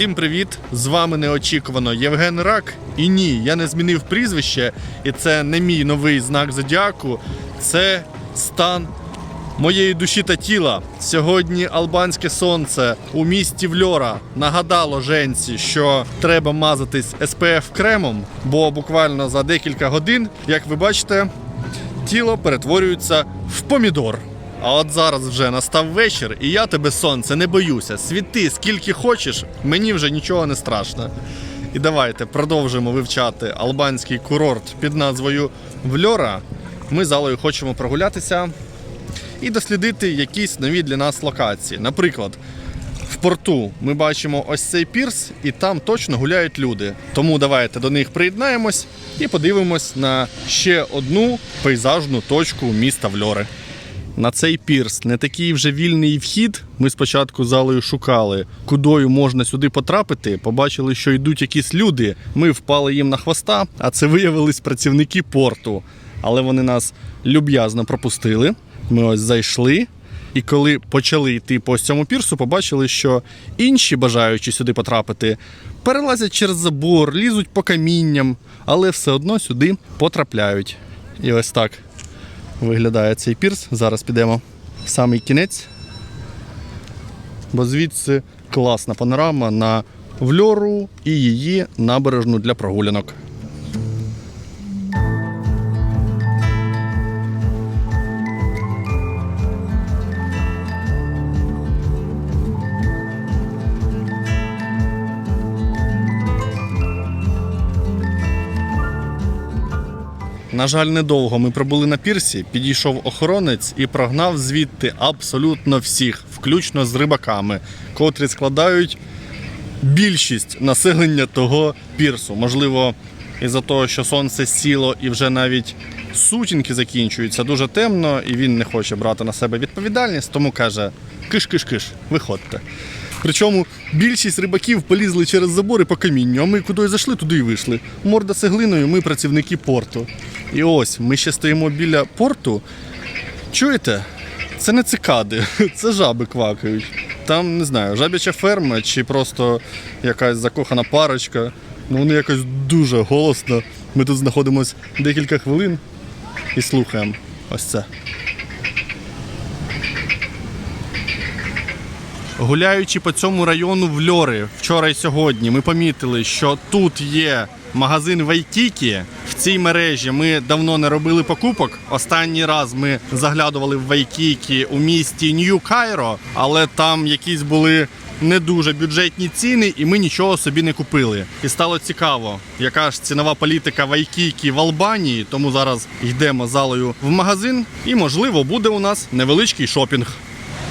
Всім привіт! З вами неочікувано Євген Рак. І ні, я не змінив прізвище, і це не мій новий знак зодіаку. Це стан моєї душі та тіла. Сьогодні албанське сонце у місті Вльора нагадало женці, що треба мазатись SPF кремом, бо буквально за декілька годин, як ви бачите, тіло перетворюється в помідор. А от зараз вже настав вечір, і я тебе сонце не боюся. Світи скільки хочеш, мені вже нічого не страшно. І давайте продовжимо вивчати албанський курорт під назвою Вльора. Ми з Алою хочемо прогулятися і дослідити якісь нові для нас локації. Наприклад, в порту ми бачимо ось цей пірс, і там точно гуляють люди. Тому давайте до них приєднаємось і подивимось на ще одну пейзажну точку міста Вльори. На цей пірс не такий вже вільний вхід. Ми спочатку залою шукали, кудою можна сюди потрапити. Побачили, що йдуть якісь люди. Ми впали їм на хвоста, а це виявились працівники порту. Але вони нас люб'язно пропустили. Ми ось зайшли. І коли почали йти по ось цьому пірсу, побачили, що інші бажаючі сюди потрапити перелазять через забор, лізуть по камінням, але все одно сюди потрапляють. І ось так виглядає цей пірс. Зараз підемо в самий кінець. Бо звідси класна панорама на Вльору і її набережну для прогулянок. На жаль, недовго ми пробули на пірсі, підійшов охоронець і прогнав звідти абсолютно всіх, включно з рибаками, котрі складають більшість населення того пірсу. Можливо, із-за того, що сонце сіло і вже навіть сутінки закінчуються дуже темно, і він не хоче брати на себе відповідальність, тому каже: киш-киш-киш, виходьте. Причому більшість рибаків полізли через забори по камінню, а ми куди зайшли, туди і вийшли. Морда цеглиною, ми працівники порту. І ось ми ще стоїмо біля порту. Чуєте? Це не цикади, це жаби квакають. Там не знаю, жабяча ферма чи просто якась закохана парочка. Ну вони якось дуже голосно. Ми тут знаходимося декілька хвилин і слухаємо ось це. Гуляючи по цьому району в Льори вчора і сьогодні, ми помітили, що тут є магазин Вайкікі. В цій мережі ми давно не робили покупок. Останній раз ми заглядували в Вайкікі у місті Нью-Кайро, але там якісь були не дуже бюджетні ціни, і ми нічого собі не купили. І стало цікаво, яка ж цінова політика Вайкікі в Албанії. Тому зараз йдемо залою в магазин, і можливо буде у нас невеличкий шопінг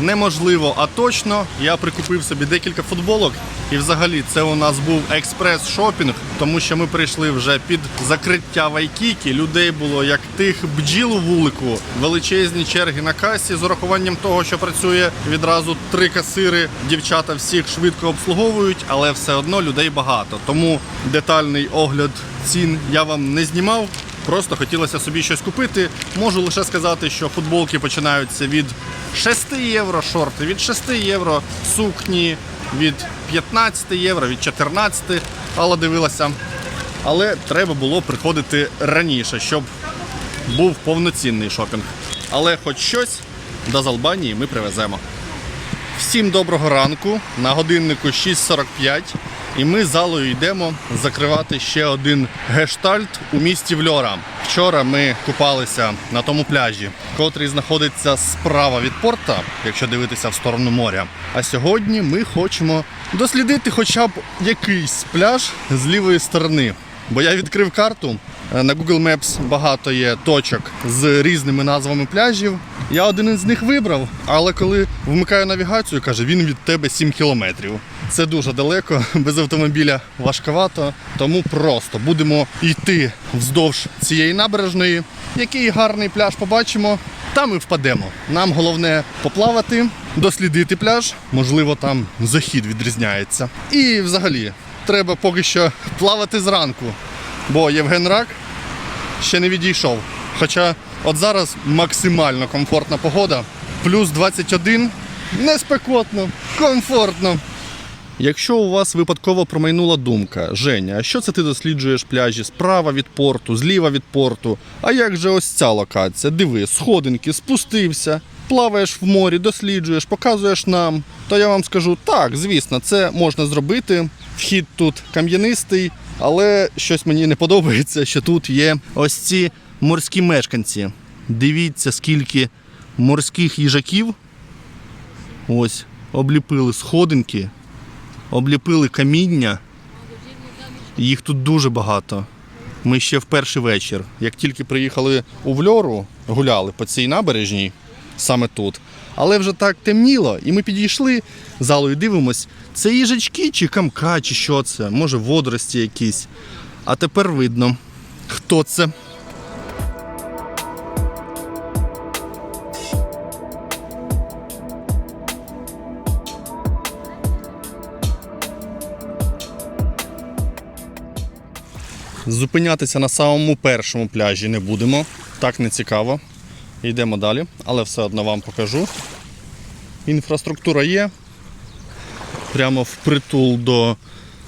неможливо, а точно. Я прикупив собі декілька футболок. І взагалі це у нас був експрес-шопінг, тому що ми прийшли вже під закриття Вайкіки. Людей було як тих бджіл у вулику, величезні черги на касі з урахуванням того, що працює відразу три касири. Дівчата всіх швидко обслуговують, але все одно людей багато. Тому детальний огляд цін я вам не знімав. Просто хотілося собі щось купити. Можу лише сказати, що футболки починаються від 6 євро, шорти від 6 євро, сукні від 15 євро, від 14, Алла дивилася. Але треба було приходити раніше, щоб був повноцінний шопінг. Але хоч щось до з Албанії ми привеземо. Всім доброго ранку. На годиннику 6.45. І ми з залою йдемо закривати ще один гештальт у місті Вльора. Вчора ми купалися на тому пляжі, котрий знаходиться справа від порта, якщо дивитися в сторону моря. А сьогодні ми хочемо дослідити хоча б якийсь пляж з лівої сторони. Бо я відкрив карту. е, На Google Maps багато є точок з різними назвами пляжів. Я один із них вибрав, але коли вмикаю навігацію, каже, він від тебе 7 кілометрів. Це дуже далеко, без автомобіля важковато, тому просто будемо йти вздовж цієї набережної. Який гарний пляж побачимо, там і впадемо. Нам головне поплавати, дослідити пляж, можливо, там захід відрізняється. І взагалі треба поки що плавати зранку, бо Євген Рак ще не відійшов. Хоча от зараз максимально комфортна погода, плюс 21, не спекотно, комфортно. Якщо у вас випадково промайнула думка, Женя, а що це ти досліджуєш пляжі справа від порту, зліва від порту? А як же ось ця локація? Диви, сходинки, спустився, плаваєш в морі, досліджуєш, показуєш нам. То я вам скажу, так, звісно, це можна зробити. Вхід тут кам'янистий, але щось мені не подобається, що тут є ось ці морські мешканці. Дивіться, скільки морських їжаків. Ось, обліпили сходинки, обліпили каміння. Їх тут дуже багато. Ми ще в перший вечір. Як тільки приїхали у Вльору, гуляли по цій набережній, саме тут. Але вже так темніло, і ми підійшли залою дивимось, це їжачки чи камка, чи що це, може водорості якісь. А тепер видно, хто це. Зупинятися на самому першому пляжі не будемо. Так не цікаво. Йдемо далі, але все одно вам покажу. Інфраструктура є. Прямо впритул до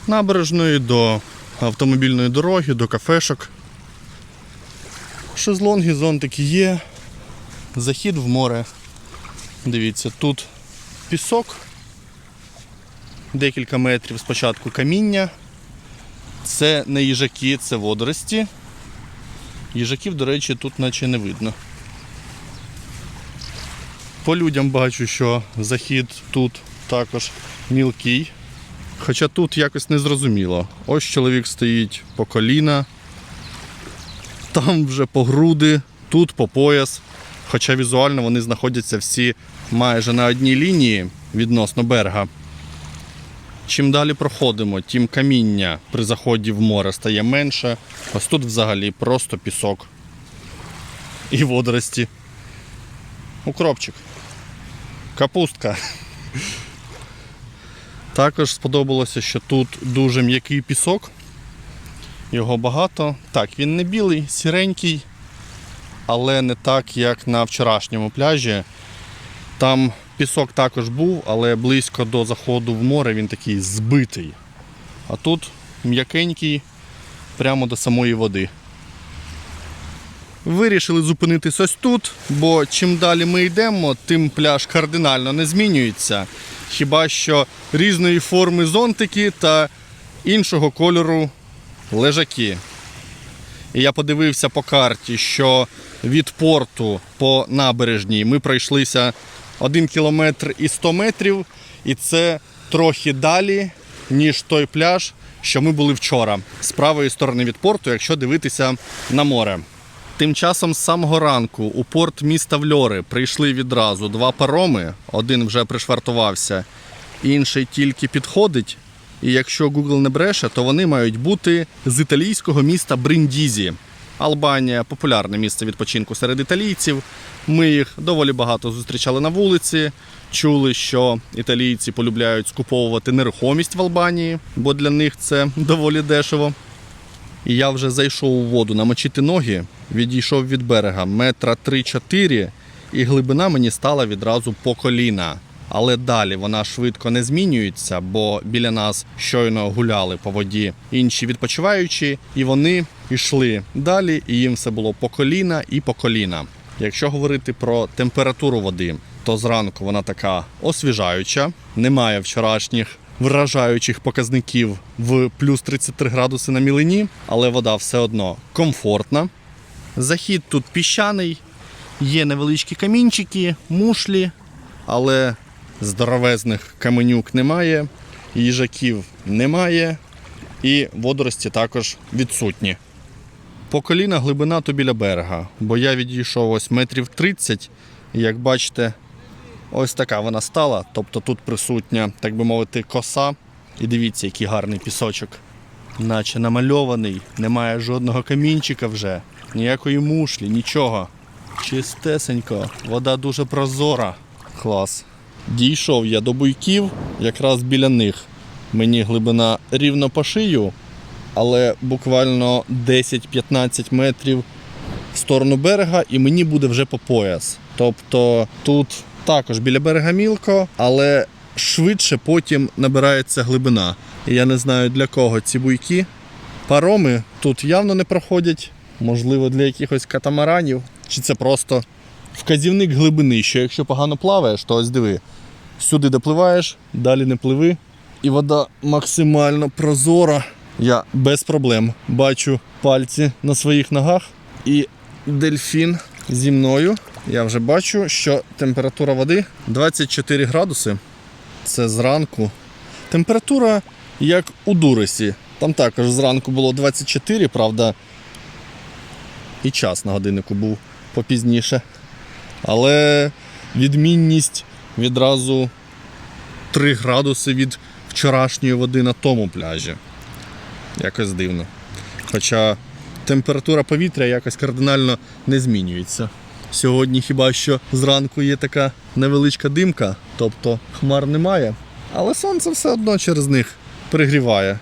набережної, до автомобільної дороги, до кафешок. Шезлонги, зонтики є. Захід в море. Дивіться, тут пісок. Декілька метрів спочатку каміння. Це не їжаки, це водорості. Їжаків, до речі, тут наче не видно. По людям бачу, що захід тут також мілкий. Хоча тут якось не зрозуміло. Ось чоловік стоїть по коліна, там вже по груди, тут по пояс. Хоча візуально вони знаходяться всі майже на одній лінії відносно берега. Чим далі проходимо, тим каміння при заході в море стає менше. Ось тут взагалі просто пісок і водорості. Укропчик. Капустка. Також сподобалося, що тут дуже м'який пісок. Його багато. Так, він не білий, сіренький, але не так, як на вчорашньому пляжі. Там пісок також був, але близько до заходу в море він такий збитий. А тут м'якенький прямо до самої води. Вирішили зупинитись ось тут, бо чим далі ми йдемо, тим пляж кардинально не змінюється. Хіба що різної форми зонтики та іншого кольору лежаки. І я подивився по карті, що від порту по набережній ми пройшлися 1 кілометр і 100 метрів, і це трохи далі, ніж той пляж, що ми були вчора, з правої сторони від порту, якщо дивитися на море. Тим часом з самого ранку у порт міста Вльори прийшли відразу два пароми. Один вже пришвартувався, інший тільки підходить. І якщо Google не бреше, то вони мають бути з італійського міста Бриндізі. Албанія популярне місце відпочинку серед італійців. Ми їх доволі багато зустрічали на вулиці. Чули, що італійці полюбляють скуповувати нерухомість в Албанії, бо для них це доволі дешево. І я вже зайшов у воду намочити ноги, відійшов від берега метра 3-4, і глибина мені стала відразу по коліна. Але далі вона швидко не змінюється, бо біля нас щойно гуляли по воді інші відпочиваючі, і вони йшли далі, і їм все було по коліна і по коліна. Якщо говорити про температуру води, то зранку вона така освіжаюча, немає вчорашніх вражаючих показників в плюс 33 градуси на мілині, але вода все одно комфортна. Захід тут піщаний, є невеличкі камінчики, мушлі, але здоровезних каменюк немає, їжаків немає, і водорості також відсутні. По коліна глибина то біля берега, бо я відійшов ось метрів 30, і як бачите, ось така вона стала. Тобто тут присутня, так би мовити, коса. І дивіться, який гарний пісочок. Наче намальований, немає жодного камінчика вже, ніякої мушлі, нічого. Чистесенько, вода дуже прозора. Клас. Дійшов я до буйків, якраз біля них. Мені глибина рівно по шию, але буквально 10-15 метрів в сторону берега, і мені буде вже по пояс. Тобто тут також біля берега мілко, але швидше потім набирається глибина. І я не знаю для кого ці буйки. Пароми тут явно не проходять, можливо, для якихось катамаранів, чи це просто вказівник глибини, що якщо погано плаваєш, то ось диви, сюди допливаєш, далі не пливи. І вода максимально прозора. Я без проблем бачу пальці на своїх ногах. І дельфін зі мною. Я вже бачу, що температура води 24 градуси. Це зранку. Температура як у Дуресі. Там також зранку було 24, правда. І час на годиннику був попізніше. Але відмінність відразу 3 градуси від вчорашньої води на тому пляжі. Якось дивно. Хоча температура повітря якось кардинально не змінюється. Сьогодні хіба що зранку є така невеличка димка, тобто хмар немає, але сонце все одно через них пригріває.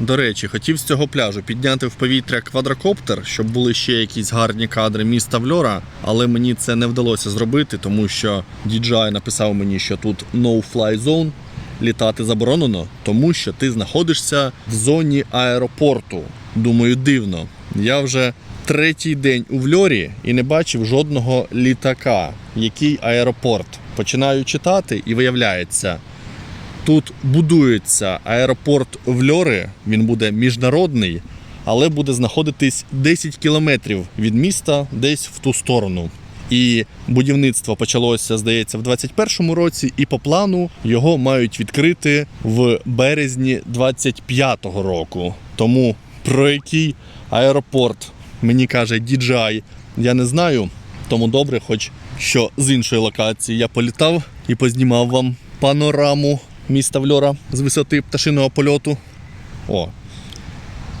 До речі, хотів з цього пляжу підняти в повітря квадрокоптер, щоб були ще якісь гарні кадри міста Вльора, але мені це не вдалося зробити, тому що DJI написав мені, що тут no-fly zone, літати заборонено, тому що ти знаходишся в зоні аеропорту. Думаю, дивно. Я вже третій день у Вльорі і не бачив жодного літака. Який аеропорт? Починаю читати і виявляється, Тут будується аеропорт Вльори, він буде міжнародний, але буде знаходитись 10 кілометрів від міста, десь в ту сторону. І будівництво почалося, здається, в 21-му році, і по плану його мають відкрити в березні 25-го року. Тому про який аеропорт мені каже DJI, я не знаю. Тому добре, хоч що з іншої локації я політав і познімав вам панораму міста Вльора з висоти пташиного польоту. О,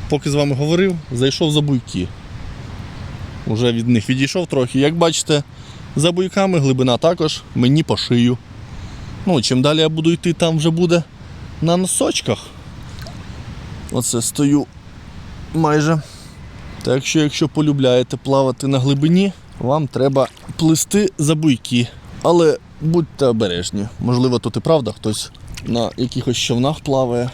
поки з вами говорив, зайшов за буйки. Уже від них відійшов трохи. Як бачите, за буйками глибина також мені по шию. Ну, чим далі я буду йти, там вже буде на носочках. Оце стою майже. Так що, якщо полюбляєте плавати на глибині, вам треба плисти за буйки. Але будьте обережні. Можливо, тут і правда хтось на якихось човнах плаває.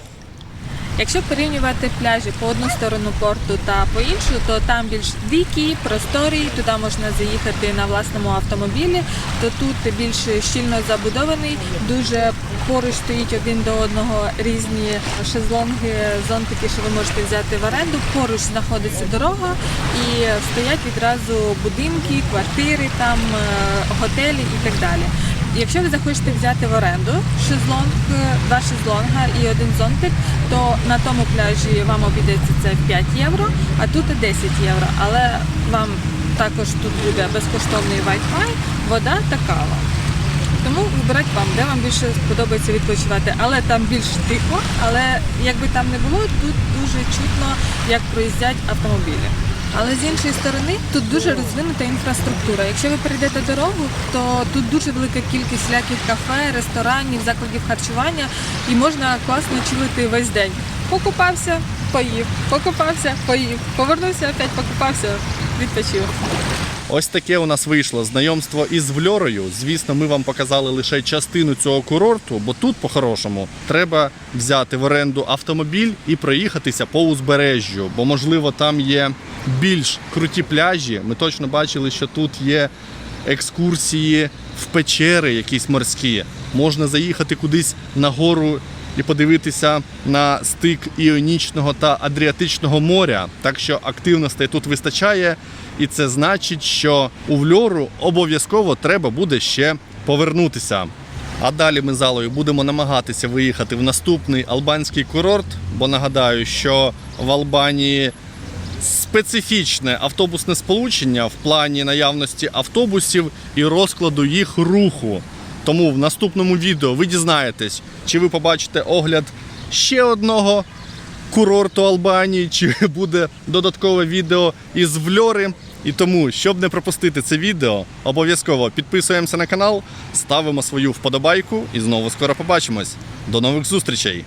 Якщо порівнювати пляжі по одну сторону порту та по іншу, то там більш дикі, просторі, туди можна заїхати на власному автомобілі, то тут більш щільно забудований, дуже поруч стоїть один до одного різні шезлонги, зонтики, що ви можете взяти в оренду. Поруч знаходиться дорога і стоять відразу будинки, квартири, там е, готелі і так далі. Якщо ви захочете взяти в оренду шезлонг, два шезлонга і один зонтик, то на тому пляжі вам обійдеться це 5 євро, а тут 10 євро. Але вам також тут буде безкоштовний Wi-Fi, вода та кава. Тому вибирать вам, де вам більше сподобається відпочивати. Але там більш тихо, але якби там не було, тут дуже чутно, як проїздять автомобілі. Але з іншої сторони тут дуже розвинута інфраструктура. Якщо ви перейдете дорогу, то тут дуже велика кількість всяких кафе, ресторанів, закладів харчування і можна класно чилити весь день. Покупався, поїв, покупався, поїв, повернувся, опять покупався, відпочив. Ось таке у нас вийшло знайомство із Вльорою. Звісно, ми вам показали лише частину цього курорту, бо тут, по-хорошому, треба взяти в оренду автомобіль і проїхатися по узбережжю, бо, можливо, там є більш круті пляжі. Ми точно бачили, що тут є екскурсії в печери, якісь морські. Можна заїхати кудись на гору і подивитися на стик Іонічного та Адріатичного моря. Так що активностей тут вистачає, і це значить, що у Вльору обов'язково треба буде ще повернутися. А далі ми з Алою будемо намагатися виїхати в наступний албанський курорт, бо нагадаю, що в Албанії специфічне автобусне сполучення в плані наявності автобусів і розкладу їх руху. Тому в наступному відео ви дізнаєтесь, чи ви побачите огляд ще одного курорту Албанії, чи буде додаткове відео із Вльори. І тому, щоб не пропустити це відео, обов'язково підписуємося на канал, ставимо свою вподобайку і знову скоро побачимось. До нових зустрічей!